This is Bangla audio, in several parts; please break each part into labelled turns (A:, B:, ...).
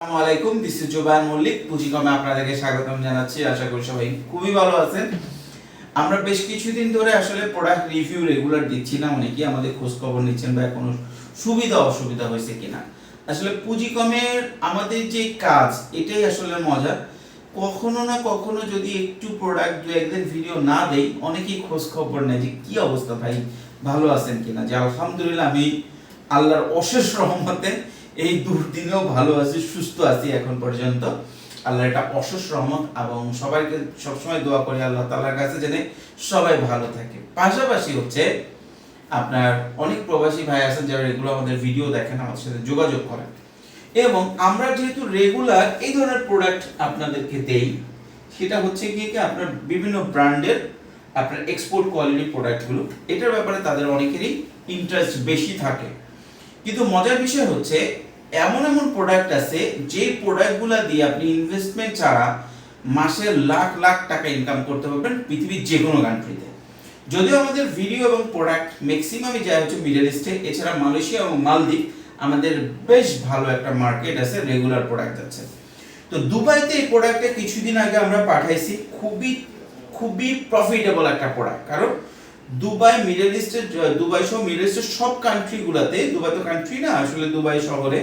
A: আসসালামু দিস ইজ জুবান মল্লিক পুঁজিকমে আপনাদেরকে স্বাগতম জানাচ্ছি, আশা করি সবাই খুবই ভালো আছেন। আমরা বেশ কিছুদিন ধরে আসলে প্রোডাক্ট রিভিউ রেগুলার দিচ্ছি না, অনেকেই আমাদের খোঁজ খবর নিচ্ছেন বা কোনো সুবিধা অসুবিধা হয়েছে কিনা। আসলে পুঁজিকমের আমাদের যে কাজ, এটাই আসলে মজা। কখনো না কখনো যদি একটু প্রোডাক্ট দু একদিন ভিডিও না দেই, অনেকেই খোঁজ খবর নেয় যে কি অবস্থা ভাই, ভালো আছেন কিনা? যে আলহামদুলিল্লাহ, আমি আল্লাহর অশেষ রহমতে এই দুর্দিনেও ভালো আছি, সুস্থ আছি এখন পর্যন্ত। আল্লাহ এটা অশেষ রহমত এবং সবাইকে সবসময় দোয়া করি, আল্লাহ তালার কাছে যেন সবাই ভালো থাকে। পাশাপাশি হচ্ছে আপনার অনেক প্রবাসী ভাই আছেন যারা রেগুলার আমাদের ভিডিও দেখেন, আমাদের সাথে যোগাযোগ করেন। এবং আমরা যেহেতু রেগুলার এই ধরনের প্রোডাক্ট আপনাদেরকে দেই, সেটা হচ্ছে কি কি আপনার বিভিন্ন ব্র্যান্ডের আপনার এক্সপোর্ট কোয়ালিটি প্রোডাক্টগুলো এটার ব্যাপারে তাদের অনেকেরই ইন্টারেস্ট বেশি থাকে। কিন্তু মজার বিষয় হচ্ছে এমন এমন প্রোডাক্ট আছে, যে প্রোডাক্টগুলো দিয়ে আপনি ইনভেস্টমেন্ট ছাড়া মাসে লাখ লাখ টাকা ইনকাম করতে পারবেন পৃথিবীর যে কোনো কান্ট্রিতে যদিও আমাদের ভিডিও এবং প্রোডাক্ট ম্যাক্সিমামই যায় হচ্ছে মিডল ইস্টে এছাড়া মালয়েশিয়া এবং মালদ্বীপ আমাদের বেশ ভালো একটা মার্কেট আছে রেগুলার প্রোডাক্ট আছে। তো দুবাইতে এই প্রোডাক্টটা কিছুদিন আগে আমরা পাঠাইছি, খুবই খুবই প্রফিটেবল একটা প্রোডাক্ট কারণ দুবাই, মিডল ইস্টের দুবাই সহ মিডল ইস্টের সব কান্ট্রিগুলোতে দুবাই তো কান্ট্রি না, আসলে দুবাই শহরে,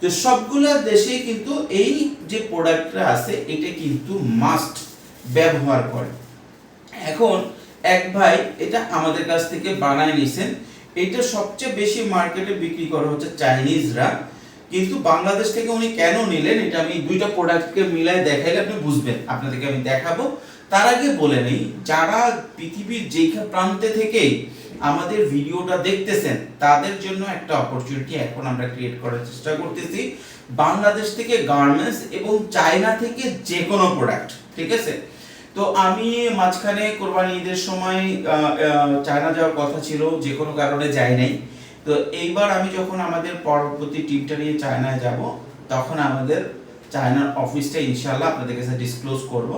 A: তো সবগুলা দেশে কিন্তু এই যে প্রোডাক্টটা আছে, এটা কিন্তু মাস্ট ব্যবহার করে। এখন এক ভাই এটা আমাদের কাছ থেকে বানায় নিছেন। এটা সবচেয়ে বেশি মার্কেটে বিক্রি করা হচ্ছে চাইনিজরা কিন্তু বাংলাদেশ থেকে উনি কেন নিলেন, এটা আমি দুইটা প্রোডাক্টকে মিলাই দেখাইলে আপনি বুঝবেন। আপনাদেরকে আমি দেখাবো। তার আগে বলে নেই, যারা পৃথিবীর যে প্রান্তে থেকেই আমাদের ভিডিওটা দেখতেছেন, তাদের জন্য একটা অপরচুনিটি এখন আমরা ক্রিয়েট করার চেষ্টা করতেছি। বাংলাদেশ থেকে গার্মেন্টস এবং চায়না থেকে যে কোনো প্রোডাক্ট ঠিক আছে? তো আমি মাঝখানে কোরবানি ঈদের সময় চায়না যাওয়ার কথা ছিল যে কোনো কারণে যাই নাই। তো এইবার আমি যখন আমাদের পরবর্তী টিমটা নিয়ে চায়নায় যাব, তখন আমাদের চায়নার অফিসটা ইনশাল্লাহ আপনাদের কাছে ডিসক্লোজ করব।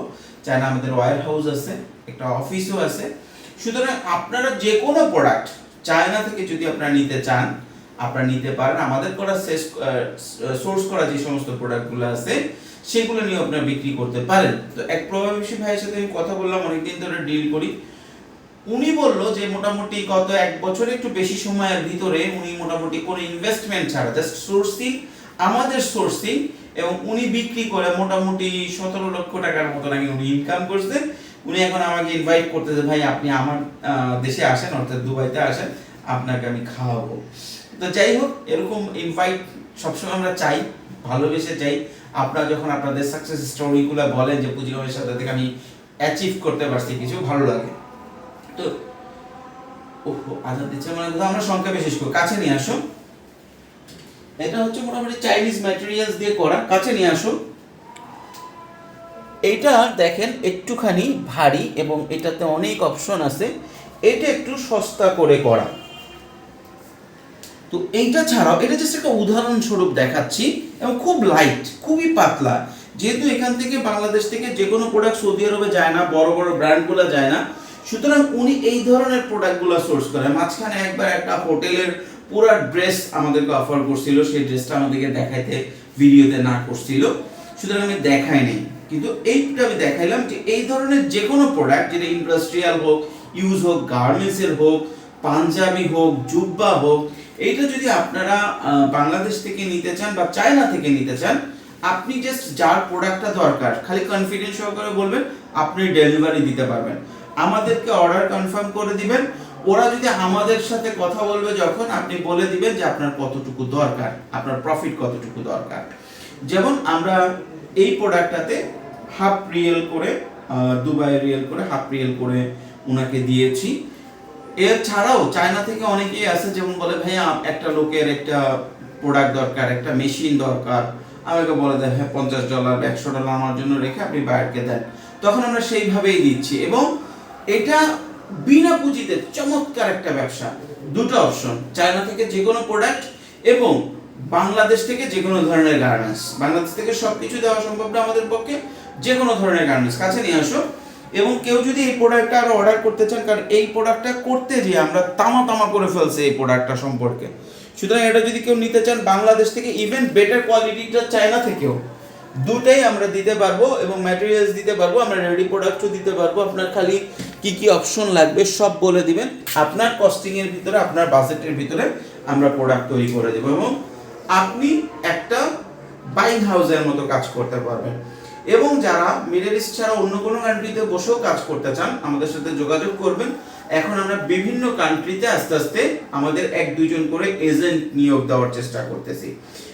A: চায়না আমাদের ওয়ার হাউস আছে, একটা অফিসও আছে। সুতরাং আপনারা যে কোনো প্রোডাক্ট চায়না থেকে যদি আপনারা নিতে চান, আপনারা নিতে পারেন। আমাদের করা শেষ সোর্স করা যে সমস্ত প্রোডাক্টগুলো আছে, সেগুলো নিয়ে আপনারা বিক্রি করতে পারেন। তো এক প্রভাবশী ভাইয়ের সাথে আমি কথা বললাম, অনেকদিন ধরে ডিল করি। উনি বলল যে মোটামুটি গত এক বছরে একটু বেশি সময়ের ভিতরে উনি মোটামুটি কোনো ইনভেস্টমেন্ট ছাড়া জাস্ট সোর্সিং আমাদের সোর্সিং এবং উনি বিক্রি করে মোটামুটি সতেরো লক্ষ টাকার মতো নাকি উনি ইনকাম করছেন উনি এখন আমাকে ইনভাইট করতেছে, ভাই, আপনি আমার দেশে আসেন, অর্থাৎ দুবাইতে আসেন, আপনাকে আমি খাওয়াবো। তো যাই হোক, এরকম ইনভাইট সবসময় আমরা চাই, ভালোবেসে চাই। আপনারা যখন আপনাদের সাকসেস স্টোরিগুলো বলেন যে পুঁজিগমের সাথে থেকে আমি অ্যাচিভ করতে পারছি, কিছু ভালো লাগে। তো, ওহো, আজাদ দিচ্ছে মানে আমরা সংখ্যা বিশেষ করি। কাছে নিয়ে আসো। এটা হচ্ছে মোটামুটি চাইনিজ ম্যাটেরিয়ালস দিয়ে করা। কাছে নিয়ে আসো এটা দেখেন একটুখানি ভারী এবং এটাতে অনেক অপশন আছে। এটা একটু সস্তা করে করা। তো এইটা ছাড়াও, এটা জাস্ট একটা উদাহরণস্বরূপ দেখাচ্ছি এবং খুব লাইট খুবই পাতলা। যেহেতু এখান থেকে বাংলাদেশ থেকে যে কোনো প্রোডাক্ট সৌদি আরবে যায় না, বড় বড় ব্র্যান্ডগুলো যায় না। সুতরাং উনি এই ধরনের প্রোডাক্টগুলো সোর্স করে মাঝখানে একবার একটা হোটেলের পুরা ড্রেস আমাদেরকে অফার করছিল, সেই ড্রেসটা আমাদেরকে দেখাইতে ভিডিওতে না করছিল। সুতরাং আমি দেখাই নাই। কিন্তু এইটা আমি দেখাইলাম যে এই ধরনের যে কোনো প্রোডাক্ট যেটা ইন্ডাস্ট্রিয়াল হোক ইউজ হোক গার্মেন্টসের হোক, পাঞ্জাবি হোক, জুব্বা হোক, এইটা যদি আপনারা বাংলাদেশ থেকে নিতে চান বা চায়না থেকে নিতে চান, আপনি জাস্ট যার প্রোডাক্টটা দরকার, খালি কনফিডেন্স সহকারে বলবেন, আপনি ডেলিভারি দিতে পারবেন। আমাদেরকে অর্ডার কনফার্ম করে দিবেন ওরা যদি আমাদের সাথে কথা বলবে যখন, আপনি বলে দিবেন যে আপনার কতটুকু দরকার, আপনার প্রফিট কতটুকু দরকার। যেমন আমরা এই প্রোডাক্টটাতে হাফ রিয়েল করে দুবাই রিয়েল করে হাফ রিয়েল করে ওনাকে দিয়েছি। এর ছাড়াও চায়না থেকে অনেকেই আছে যেমন বলে ভাই আপ- একটা লোকের একটা প্রোডাক্ট দরকার, একটা মেশিন দরকার। আমাকে বলে দেয় হ্যাঁ পঞ্চাশ ডলার একশো ডলার আমার জন্য রেখে আপনি বায়ারকে দেন। তখন আমরা সেইভাবেই দিচ্ছি এবং এটা বিনা পুঁজিতে চমৎকার একটা ব্যবসা। দুটো অপশন চায়না থেকে যে কোনো প্রোডাক্ট এবং বাংলাদেশ থেকে যে কোনো ধরনের গার্মেন্টস বাংলাদেশ থেকে সব কিছু দেওয়া সম্ভব না আমাদের পক্ষে, যে কোনো ধরনের গার্মেন্টস কাছে নিয়ে আসো। এবং কেউ যদি এই প্রোডাক্টটা আরও অর্ডার করতে চান, কারণ এই প্রোডাক্টটা করতে যে আমরা তামা তামা করে ফেলছে এই প্রোডাক্টটা সম্পর্কে। সুতরাং এটা যদি কেউ নিতে চান, বাংলাদেশ থেকে ইভেন বেটার কোয়ালিটিটা চায়না থেকেও, দুটাই আমরা দিতে পারব এবং ম্যাটেরিয়ালস দিতে পারব, আমরা রেডি প্রোডাক্টও দিতে পারব। আপনার খালি কি কি অপশন লাগবে সব বলে দিবেন। আপনার কস্টিং এর ভিতরে, আপনার বাজেটের ভিতরে আমরা প্রোডাক্ট তৈরি করে দেবো এবং আপনি একটা বাইং হাউসের মতো কাজ করতে পারবেন। এবং যারা মিডল ইস্ট ছাড়া অন্য কোনো কান্ট্রিতে বসেও কাজ করতে চান, আমাদের সাথে যোগাযোগ করবেন। এখন আমরা বিভিন্ন কান্ট্রিতে আস্তে আস্তে আমাদের এক, দুইজন করে এজেন্ট নিয়োগ দেওয়ার চেষ্টা করতেছি।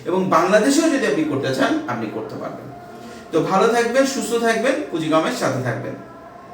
A: এবং বাংলাদেশেও যদি আপনি করতে চান, আপনি করতে পারবেন। তো ভালো থাকবেন, সুস্থ থাকবেন, পুঁজিগমের সাথে থাকবেন।